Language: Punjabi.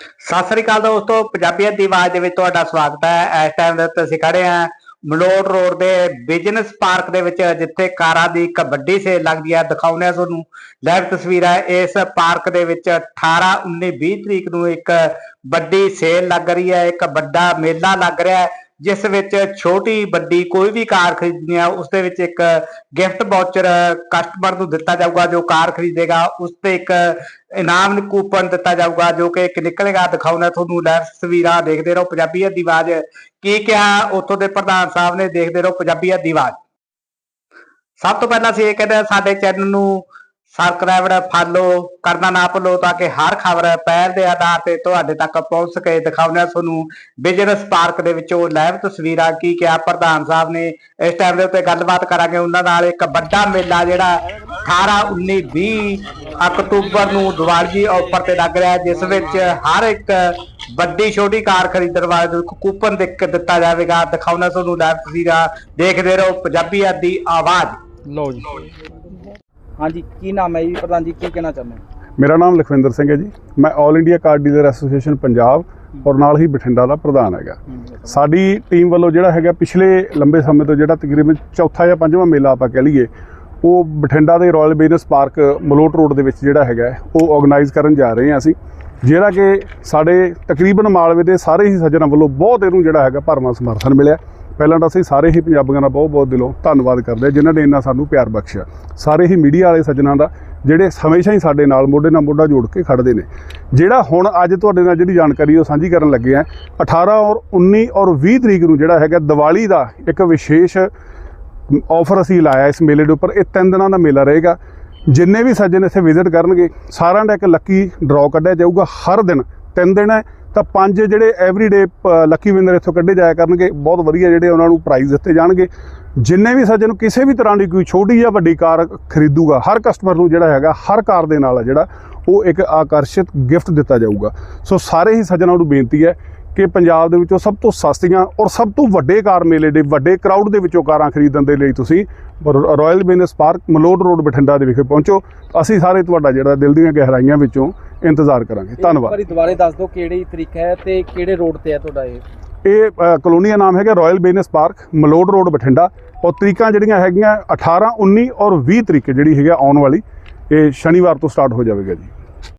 ਸਤਿ ਸ੍ਰੀ ਅਕਾਲ ਦੋਸਤੋ ਪੰਜਾਬੀਅਤ ਦੀ ਆਵਾਜ਼ ਦੇ ਵਿੱਚ ਤੁਹਾਡਾ ਸਵਾਗਤ ਹੈ। ਇਸ ਟਾਈਮ ਦੇ ਉੱਤੇ ਅਸੀਂ ਖੜੇ ਹਾਂ ਮਲੋਟ ਰੋਡ ਦੇ ਬਿਜ਼ਨਸ ਪਾਰਕ ਦੇ ਵਿੱਚ, ਜਿੱਥੇ ਕਾਰਾਂ ਦੀ ਇੱਕ ਵੱਡੀ ਸੇਲ ਲੱਗਦੀ ਹੈ। ਦਿਖਾਉਂਦੇ ਹਾਂ ਤੁਹਾਨੂੰ। ਲਾਈਵ ਤਸਵੀਰ ਹੈ। ਇਸ ਪਾਰਕ ਦੇ ਵਿੱਚ 18 19 20 ਤਰੀਕ ਨੂੰ ਇੱਕ ਵੱਡੀ ਸੇਲ ਲੱਗ ਰਹੀ ਹੈ। ਇੱਕ ਵੱਡਾ ਮੇਲਾ ਲੱਗ ਰਿਹਾ ਹੈ। ਜਿਸ ਵਿੱਚ ਛੋਟੀ ਵੱਡੀ ਕੋਈ ਵੀ ਕਾਰ ਖਰੀਦਣੀ ਹੈ ਉਸ ਦੇ ਵਿੱਚ ਇੱਕ ਗਿਫਟ ਵਾਊਚਰ ਕਸਟਮਰ ਨੂੰ ਦਿੱਤਾ ਜਾਊਗਾ ਜੋ ਕਾਰ ਖਰੀਦੇਗਾ, ਉਸ ਤੇ ਇੱਕ ਇਨਾਮ ਕੂਪਨ ਦਿੱਤਾ ਜਾਊਗਾ ਜੋ ਕਿ ਇੱਕ ਨਿਕਲੇਗਾ ਦਿਖਾਉਣਾ ਤੁਹਾਨੂੰ ਲੈ ਤਸਵੀਰਾਂ ਦੇਖਦੇ ਰਹੋ ਪੰਜਾਬੀਅਤ ਦੀ ਆਵਾਜ਼ ਕੀ ਕਿਹਾ ਉੱਥੋਂ ਦੇ ਪ੍ਰਧਾਨ ਸਾਹਿਬ ਨੇ, ਦੇਖਦੇ ਰਹੋ ਪੰਜਾਬੀਅਤ ਦੀ ਆਵਾਜ਼ ਸਭ ਤੋਂ ਪਹਿਲਾਂ ਅਸੀਂ ਇਹ ਕਹਿੰਦੇ ਹਾਂ, ਸਾਡੇ ਚੈਨਲ ਨੂੰ ਸਬਸਕ੍ਰਾਈਬ ਫਾਲੋ ਕਰਨਾ ਨਾ ਭੁੱਲੋ ਤਾਂ ਕਿ ਹਰ ਖਬਰ ਪਹਿਲ ਦੇ ਆਧਾਰ ਤੇ ਤੁਹਾਡੇ ਤੱਕ ਪਹੁੰਚ ਸਕੇ। ਦਿਖਾਉਂਦੇ ਹਾਂ ਤੁਹਾਨੂੰ ਬਿਜ਼ਨਸ ਪਾਰਕ ਦੇ ਵਿੱਚੋਂ ਲਾਈਵ ਤਸਵੀਰਾਂ ਕੀ ਕਿਹਾ ਪ੍ਰਧਾਨ ਸਾਹਿਬ ਨੇ। ਇਸ ਟਾਈਮ ਦੇ ਉੱਤੇ ਗੱਲਬਾਤ ਕਰਾਂਗੇ ਉਹਨਾਂ ਨਾਲ। ਇੱਕ ਵੱਡਾ ਮੇਲਾ ਜਿਹੜਾ 18 19 20 ਅਕਤੂਬਰ ਨੂੰ ਦੀਵਾਲੀ ਆਫਰ ਤੇ ਲੱਗ ਰਿਹਾ ਜਿਸ ਵਿੱਚ ਹਰ ਇੱਕ ਵੱਡੀ ਛੋਟੀ ਕਾਰ ਖਰੀਦਣ ਵਾਲੇ ਨੂੰ ਕੂਪਨ ਦੇ ਕੇ ਦਿੱਤਾ ਜਾਵੇਗਾ। ਦਿਖਾਉਣਾ ਤੁਹਾਨੂੰ ਲਾਈਵ ਤਸਵੀਰਾਂ। ਦੇਖਦੇ ਰਹੋ ਪੰਜਾਬੀ ਦੀ ਆਵਾਜ਼। ਲਓ ਜੀ। ਹਾਂਜੀ ਕੀ ਨਾਮ ਹੈ ਜੀ? ਪ੍ਰਧਾਨ ਜੀ ਕੀ ਕਹਿਣਾ ਚਾਹੁੰਦੇ ਹੋ? ਮੇਰਾ ਨਾਮ ਲਖਵਿੰਦਰ ਸਿੰਘ ਹੈ ਜੀ। ਮੈਂ 올 India car dealer association Punjab ਔਰ ਨਾਲ ਹੀ ਬਠਿੰਡਾ ਦਾ ਪ੍ਰਧਾਨ ਹੈਗਾ। ਸਾਡੀ ਟੀਮ ਵੱਲੋਂ ਜਿਹੜਾ ਹੈਗਾ ਪਿਛਲੇ ਲੰਬੇ ਸਮੇਂ ਤੋਂ ਜਿਹੜਾ ਤਕਰੀਬਨ ਚੌਥਾ ਜਾਂ ਪੰਜਵਾਂ ਮੇਲਾ ਆਪਾਂ ਕਹਿ ਲਈਏ ਉਹ ਬਠਿੰਡਾ ਦੇ royal business park Malout road ਦੇ ਵਿੱਚ ਜਿਹੜਾ ਹੈਗਾ ਉਹ ਆਰਗੇਨਾਈਜ਼ ਕਰਨ ਜਾ ਰਹੇ ਹਾਂ ਅਸੀਂ। ਜਿਹੜਾ ਕਿ ਸਾਡੇ ਤਕਰੀਬਨ ਮਾਲਵੇ ਦੇ ਸਾਰੇ ਹੀ ਸੱਜਣਾਂ ਵੱਲੋਂ ਬਹੁਤ ਇਹਨੂੰ ਜਿਹੜਾ ਹੈਗਾ ਭਰਵਾਂ ਸਮਰਥਨ ਮਿਲਿਆ। ਪਹਿਲਾਂ ਤਾਂ ਅਸੀਂ ਸਾਰੇ ਹੀ ਪੰਜਾਬੀਆਂ ਦਾ ਬਹੁਤ ਬਹੁਤ ਦਿਲੋਂ ਧੰਨਵਾਦ ਕਰਦੇ ਹਾਂ, ਜਿਨ੍ਹਾਂ ਨੇ ਇੰਨਾ ਸਾਨੂੰ ਪਿਆਰ ਬਖਸ਼ਿਆ। ਸਾਰੇ ਹੀ ਮੀਡੀਆ ਵਾਲੇ ਸੱਜਣਾਂ ਦਾ, ਜਿਹੜੇ ਹਮੇਸ਼ਾ ਹੀ ਸਾਡੇ ਨਾਲ ਮੋਢੇ ਨਾਲ ਮੋਢਾ ਜੋੜ ਕੇ ਖੜਦੇ ਨੇ। ਜਿਹੜਾ ਹੁਣ ਅੱਜ ਤੁਹਾਡੇ ਨਾਲ ਜਿਹੜੀ ਜਾਣਕਾਰੀ ਉਹ ਸਾਂਝੀ ਕਰਨ ਲੱਗੇ ਆ 18 ਔਰ 19 ਔਰ 20 ਤਰੀਕ ਨੂੰ ਜਿਹੜਾ ਹੈਗਾ ਦੀਵਾਲੀ ਦਾ ਇੱਕ ਵਿਸ਼ੇਸ਼ ਆਫਰ ਅਸੀਂ ਲਾਇਆ ਇਸ ਮੇਲੇ ਦੇ ਉੱਪਰ। ਇਹ ਤਿੰਨ ਦਿਨਾਂ ਦਾ ਮੇਲਾ ਰਹੇਗਾ। ਜਿੰਨੇ ਵੀ ਸੱਜਣ ਇੱਥੇ ਵਿਜ਼ਿਟ ਕਰਨਗੇ, ਸਾਰਿਆਂ ਦਾ ਇੱਕ ਲੱਕੀ ਡਰਾਅ ਕੱਢਿਆ ਜਾਊਗਾ। ਹਰ ਦਿਨ ਤਿੰਨ ਦਿਨ ਹੈ। ਤਾਂ ਪੰਜ ਜਿਹੜੇ ਐਵਰੀਡੇ ਲੱਕੀ ਵਿਨਰ ਇੱਥੋਂ ਕੱਢੇ ਜਾਇਆ ਕਰਨਗੇ। ਬਹੁਤ ਵਧੀਆ ਜਿਹੜੇ ਉਹਨਾਂ ਨੂੰ ਪ੍ਰਾਈਜ਼ ਦਿੱਤੇ ਜਾਣਗੇ। ਜਿੰਨੇ ਵੀ ਸੱਜਣ, ਕਿਸੇ ਵੀ ਤਰ੍ਹਾਂ ਦੀ ਕੋਈ ਛੋਟੀ ਜਾਂ ਵੱਡੀ ਕਾਰ ਖਰੀਦੂਗਾ, ਹਰ ਕਸਟਮਰ ਨੂੰ ਜਿਹੜਾ ਹੈਗਾ, ਹਰ ਕਾਰ ਦੇ ਨਾਲ ਜਿਹੜਾ, ਉਹ ਇੱਕ ਆਕਰਸ਼ਿਤ ਗਿਫਟ ਦਿੱਤਾ ਜਾਊਗਾ। ਸੋ ਸਾਰੇ ਹੀ ਸੱਜਣਾਂ ਨੂੰ ਬੇਨਤੀ ਹੈ ਕਿ ਪੰਜਾਬ ਦੇ ਵਿੱਚੋਂ ਸਭ ਤੋਂ ਸਸਤੀਆਂ ਔਰ ਸਭ ਤੋਂ ਵੱਡੇ ਕਾਰ ਮੇਲੇ ਦੇ, ਵੱਡੇ ਕਰਾਊਡ ਦੇ ਵਿੱਚੋਂ ਕਾਰਾਂ ਖਰੀਦਣ ਦੇ ਲਈ ਤੁਸੀਂ ਰ- royal business park Malout road Bathinda ਦੇ ਵਿਖੇ ਪਹੁੰਚੋ। ਅਸੀਂ ਸਾਰੇ ਤੁਹਾਡਾ ਜਿਹੜਾ ਦਿਲ ਦੀਆਂ ਗਹਿਰਾਈਆਂ ਵਿੱਚੋਂ ਇੰਤਜ਼ਾਰ ਕਰਾਂਗੇ। ਇੱਕ ਧੰਨਵਾਦ। ਵਾਰੀ ਦੁਬਾਰੇ ਦੱਸ ਦਿਓ ਕਿਹੜੀ ਤਰੀਕ ਹੈ ਤੇ ਕਿਹੜੇ ਰੋਡ ਤੇ ਹੈ ਤੁਹਾਡਾ ਇਹ? ਇਹ ਕਲੋਨੀ ਦਾ ਨਾਮ ਹੈਗਾ royal business park Malout road Bathinda. ਔਰ ਤਰੀਕਾਂ ਜਿਹੜੀਆਂ ਹੈਗੀਆਂ 18 19 ਔਰ 20 ਤਰੀਕ ਜਿਹੜੀ ਹੈਗਾ ਆਉਣ ਵਾਲੀ ਇਹ ਸ਼ਨੀਵਾਰ ਤੋਂ ਸਟਾਰਟ ਹੋ ਜਾਵੇਗਾ ਜੀ।